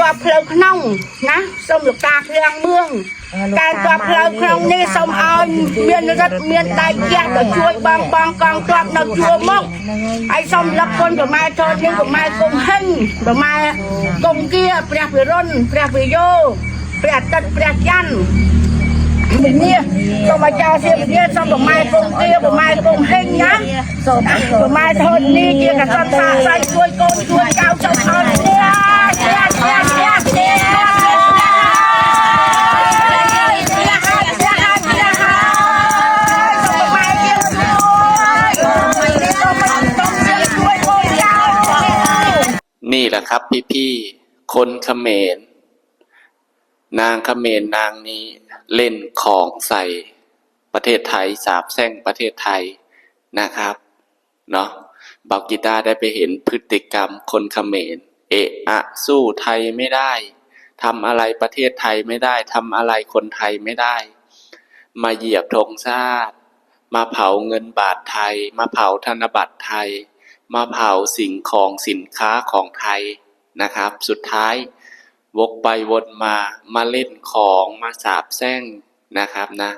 តបផ្លូវក្នុងណាសូមលោកតាឃ្លាំងមឿងការតបផ្លូវក្នុងនេះសូមឲ្យមានរិទ្ធមានដៃជះទៅជួយបងបងកងតបនៅជួរមកហើយសូមលឹកគុណប្រម៉ែធននេះប្រម៉ែគង់ហិញប្រម៉ែគង់គាព្រះវិរុណព្រះវិយោព្រះអាទិត្យព្រះច័ន្ទ mình nha xong mà cha xem mình nha xong rồi mai công kia rồi mai công hên nhá rồi mai thôi đi kia cả con xa xanh xuôi con xuôi cao trong con nha nha nha nha nha นี่แหละครับพี่ๆคนเขมร นางขเขมรนางนี้เล่นของใส่ประเทศไทยสาบแช่งประเทศไทยนะครับเนาะบอกกีตาร์ได้ไปเห็นพฤติกรรมคนขเขมรเอะอะสู้ไทยไม่ได้ทำอะไรประเทศไทยไม่ได้ทำอะไรคนไทยไม่ได้ มาเหยียบธงชาติ มาเผาเงินบาทไทย มาเผาธนบัตรไทย มาเผาสิ่งของสินค้าของไทยนะครับ สุดท้าย วกไปวนมามาเล่นของมาสาบแช่งนะครับนะ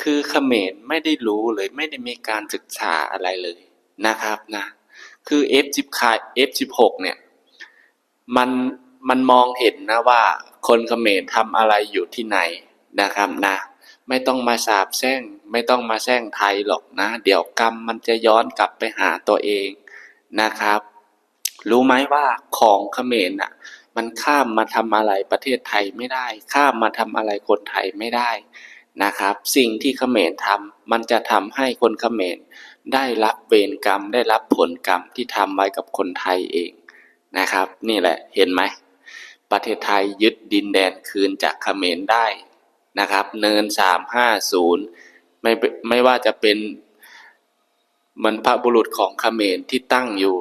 คือเขมรไม่ได้รู้เลยไม่ได้มีการศึกษาอะไรเลยนะครับนะ คือ F10 คาย F16 เนี่ยมันมันมองเห็นนะว่าคนเขมรทำอะไรอยู่ที่ไหนนะครับนะ ไม่ต้องมาสาบแช่งไม่ต้องมาแช่งไทยหรอกนะ เดี๋ยวกรรมมันจะย้อนกลับไปหาตัวเองนะครับ รู้ไหมว่าของเขมรน่ะ มันข้ามมาทำอะไรประเทศไทยไม่ได้ ข้ามมาทำอะไรคนไทยไม่ได้นะครับ สิ่งที่เขมรทำมันจะทำให้คนเขมรได้รับเวรกรรม ได้รับผลกรรมที่ทำไว้กับคนไทยเองนะครับ นี่แหละเห็นไหมประเทศไทยยึดดินแดนคืนจากเขมรได้นะครับ เนินสามห้าศูนย์ไม่ไม่ว่าจะเป็นบรรพบุรุษของเขมรที่ตั้งอยู่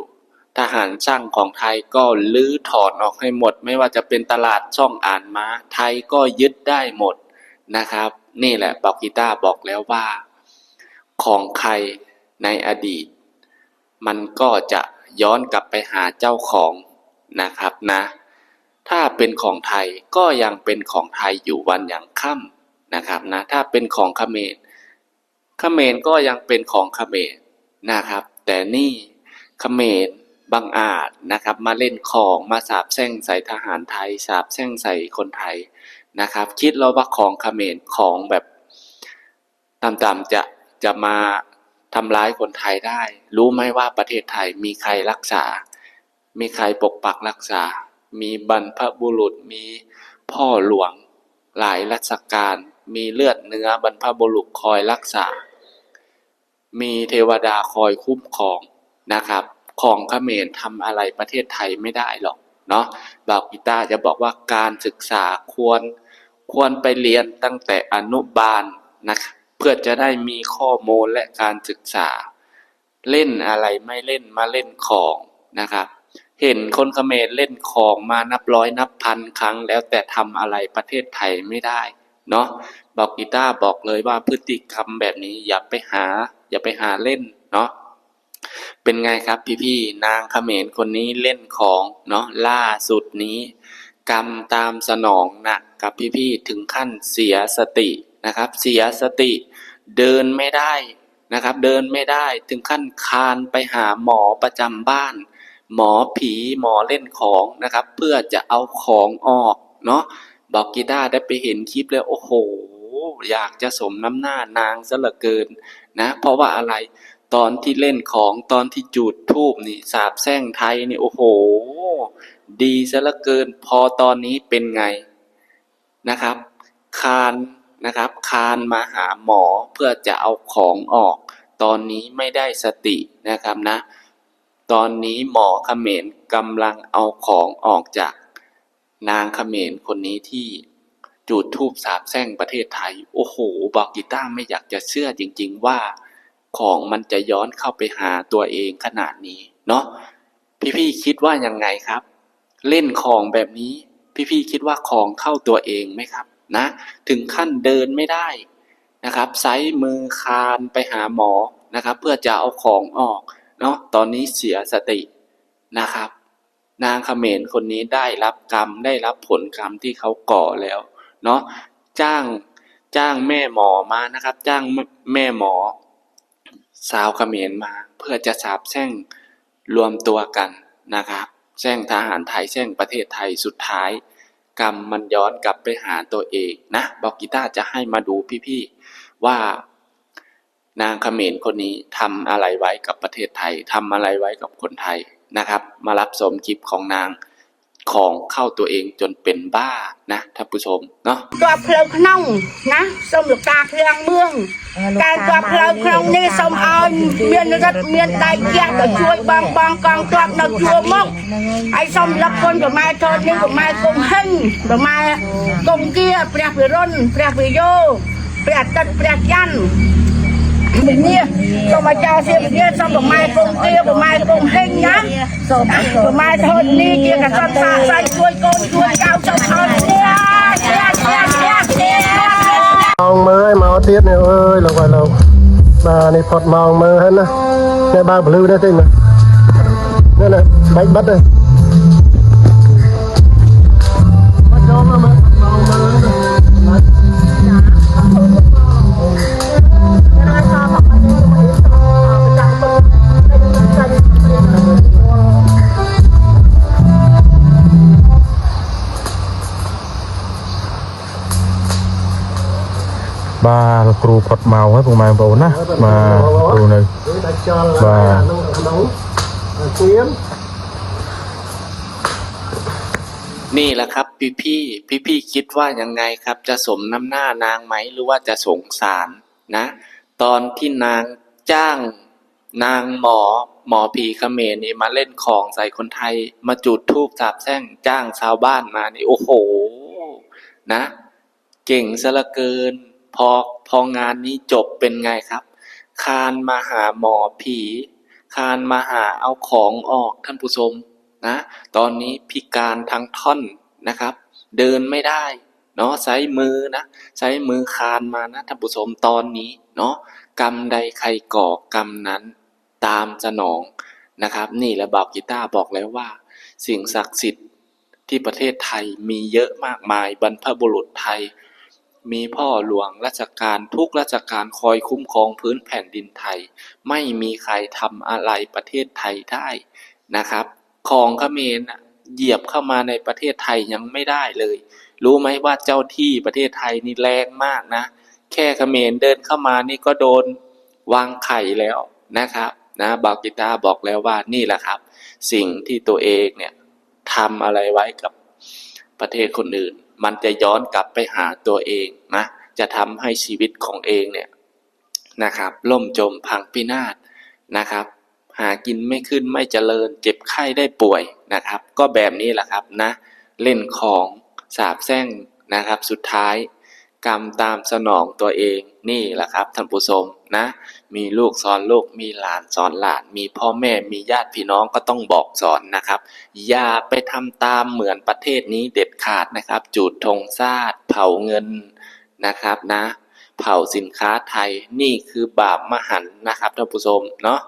ทหารช่างของไทยก็ลื้อถอนออกให้หมด ไม่ว่าจะเป็นตลาดช่องอ่านม้า ไทยก็ยึดได้หมดนะครับ นี่แหละบอกกีตาบอกแล้วว่า ของใครในอดีต มันก็จะย้อนกลับไปหาเจ้าของนะครับนะ ถ้าเป็นของไทยก็ยังเป็นของไทยอยู่วันอยังค่ำนะครับนะ ถ้าเป็นของเขมรเขมรก็ยังเป็นของเขมรนะครับ แต่นี่เขมร บังอาจนะครับ มาเล่นของมาสาบแช่งใส่ทหารไทย สาบแช่งใส่คนไทยนะครับ คิดแล้วว่าของเขมรของแบบต่ำๆจะจะมาทำร้ายคนไทยได้ รู้ไหมว่าประเทศไทยมีใครรักษา มีใครปกปักรักษา มีบรรพบุรุษมีพ่อหลวงหลายรัชกาลมีเลือดเนื้อบรรพบุรุษคอยรักษา มีเทวดาคอยคุ้มครองนะครับ ของเขมรทำอะไรประเทศไทยไม่ได้หรอกเนาะบอกกีตาจะบอกว่าการศึกษาควรควรไปเรียนตั้งแต่อนุบาลนะเพื่อจะได้มีข้อมูลและการศึกษา เล่นอะไรไม่เล่นมาเล่นของนะครับเห็นคนเขมรเล่นของมานับร้อยนับพันครั้งแล้วแต่ทำอะไรประเทศไทยไม่ได้เนาะบอกกีตาร์บอกเลยว่าพฤติกรรมแบบนี้อย่าไปหา อย่าไปหาเล่นเนาะ เป็นไงครับพี่ๆนางเขมรคนนี้เล่นของเนาะล่าสุดนี้ กรรมตามสนองหนักกับพี่ๆถึงขั้นเสียสตินะครับ เสียสติเดินไม่ได้นะครับ เดินไม่ได้ถึงขั้นคานไปหาหมอประจำบ้าน หมอผีหมอเล่นของนะครับ เพื่อจะเอาของออกเนาะบอกกีตาร์ได้ไปเห็นคลิปแล้วโอ้โหอยากจะสมน้ำหน้านางซะเหลือเกินนะ เพราะว่าอะไร ตอนที่เล่นของตอนที่จูดทูบนี่สาบแช่งไทยนี่โอ้โห ดีซะเหลือเกินพอตอนนี้เป็นไงนะครับ คานนะครับ คานมาหาหมอเพื่อจะเอาของออก ตอนนี้ไม่ได้สตินะครับนะ ตอนนี้หมอเขมรกำลังเอาของออกจาก นางเขมรคนนี้ที่จูดทูบสาบแช่งประเทศไทย โอ้โห บอกกีต้าไม่อยากจะเชื่อจริง ๆ ว่า ของมันจะย้อนเข้าไปหาตัวเองขนาดนี้ เนาะพี่ๆคิดว่ายังไงครับ เล่นของแบบนี้ พี่ๆคิดว่าของเข้าตัวเองไหมครับ นะ ถึงขั้นเดินไม่ได้นะครับไซส์มือคานไปหาหมอนะครับ เพื่อจะเอาของออกเนาะตอนนี้เสียสตินะครับ นางเขมรคนนี้ได้รับกรรมได้รับผลกรรมที่เขาก่อแล้วเนาะจ้างจ้างแม่หมอมานะครับ จ้างแม่หมอ สาวเขมรมา เพื่อจะสาบแช่งรวมตัวกันนะครับแช่งทหารไทยแช่งประเทศไทยสุดท้าย กรรมมันย้อนกลับไปหาตัวเองนะบอกกีตาจะให้มาดูพี่ๆว่านางเขมรคนนี้ทำอะไรไว้กับประเทศไทยทำอะไรไว้กับคนไทยนะครับ มารับชมคลิปของนาง ของเข้าตัวเองจนเป็นบ้านะท่านผู้ชมเนาะตัวเพลิงขนงนะสมหกตาเพลิงเมืองการตัวเพลิงขนงนี่สมเอาเมียนรัฐเมียนได้แยกก็ช่วยบางบางกองตัวนักชัวมกไอ้สมรับคนกับไม้ทนนี่กับไม้กงหึ่งกับไม้กงเกียร์เปรียบเปรนเปรียบเปรโยเปรียบตัดเปรียบยัน វិញ្ញាសូមអាចារ្យសៀមវិញ្ញាសូមប្រម៉ែគុំគៀប្រម៉ែគុំហិញណាសូមប្រម៉ែធននេះជាកសត្វសាស័យជួយកូនជួយចៅសូមអរគ្នាគ្នាគ្នាគ្នាគ្នាម៉ោងមើលឲ្យមកទៀតនេះអើយលោកអើយលោកបាទនេះផុតម៉ោងមើលហ្នឹងណាតែបើកពលឺដែរទេមើលនេះណាបែកបិទទេ បាទលោកគ្រូផុតមកហើយពុកម៉ែបងប្អូនណាបាទគ្រូនៅ ដូចតែចោល បាទ ក្នុងក្នុងគៀម นี่แหละครับพี่พี่พี่พี่ๆคิดว่ายังไงครับ จะสมน้ำหน้านางไหมหรือว่าจะสงสารนะ ตอนที่นางจ้างนางหมอหมอผีเขมรนี่มาเล่นของใส่คนไทย มาจุดธูปสาบแช่งจ้างชาวบ้านมานี่โอ้โหนะ เก่งซะเหลือเกิน พอพองานนี้จบเป็นไงครับ คานมาหาหมอผี คานมาหาเอาของออกท่านผู้ชมนะ ตอนนี้พิการทั้งท่อนนะครับ เดินไม่ได้เนาะใช้มือนะใช้มือคานมานะท่านผู้ชมตอนนี้เนาะกรรมใดใครก่อกรรมนั้นตามสนองนะครับ นี่แหละบอกกีตาร์บอกแล้วว่า สิ่งศักดิ์สิทธิ์ที่ประเทศไทยมีเยอะมากมายบรรพบุรุษไทย มีพ่อหลวงราชการทุกราชการคอยคุ้มครองพื้นแผ่นดินไทย ไม่มีใครทำอะไรประเทศไทยได้นะครับของเขมรเหยียบเข้ามาในประเทศไทยยังไม่ได้เลย รู้ไหมว่าเจ้าที่ประเทศไทยนี่แรงมากนะ แค่เขมรเดินเข้ามานี่ก็โดนวางไข่แล้วนะครับนะบอกกีตาบอกแล้วว่านี่แหละครับ สิ่งที่ตัวเองเนี่ยทำอะไรไว้กับประเทศคนอื่น มันจะย้อนกลับไปหาตัวเองนะ จะทำให้ชีวิตของเองเนี่ยนะครับ ล่มจมพังพินาศนะครับ หากินไม่ขึ้นไม่เจริญ เจ็บไข้ได้ป่วยนะครับ ก็แบบนี้แหละครับนะ เล่นของสาบแช่งนะครับ สุดท้าย กรรมตามสนองตัวเองนี่แหละครับท่านผู้ชมนะ มีลูกสอนลูกมีหลานสอนหลาน มีพ่อแม่มีญาติพี่น้องก็ต้องบอกสอนนะครับ อย่าไปทำตามเหมือนประเทศนี้เด็ดขาดนะครับ จูดธงชาติเผาเงินนะครับนะ เผาสินค้าไทยนี่คือบาปมหันนะครับท่านผู้ชมเนาะ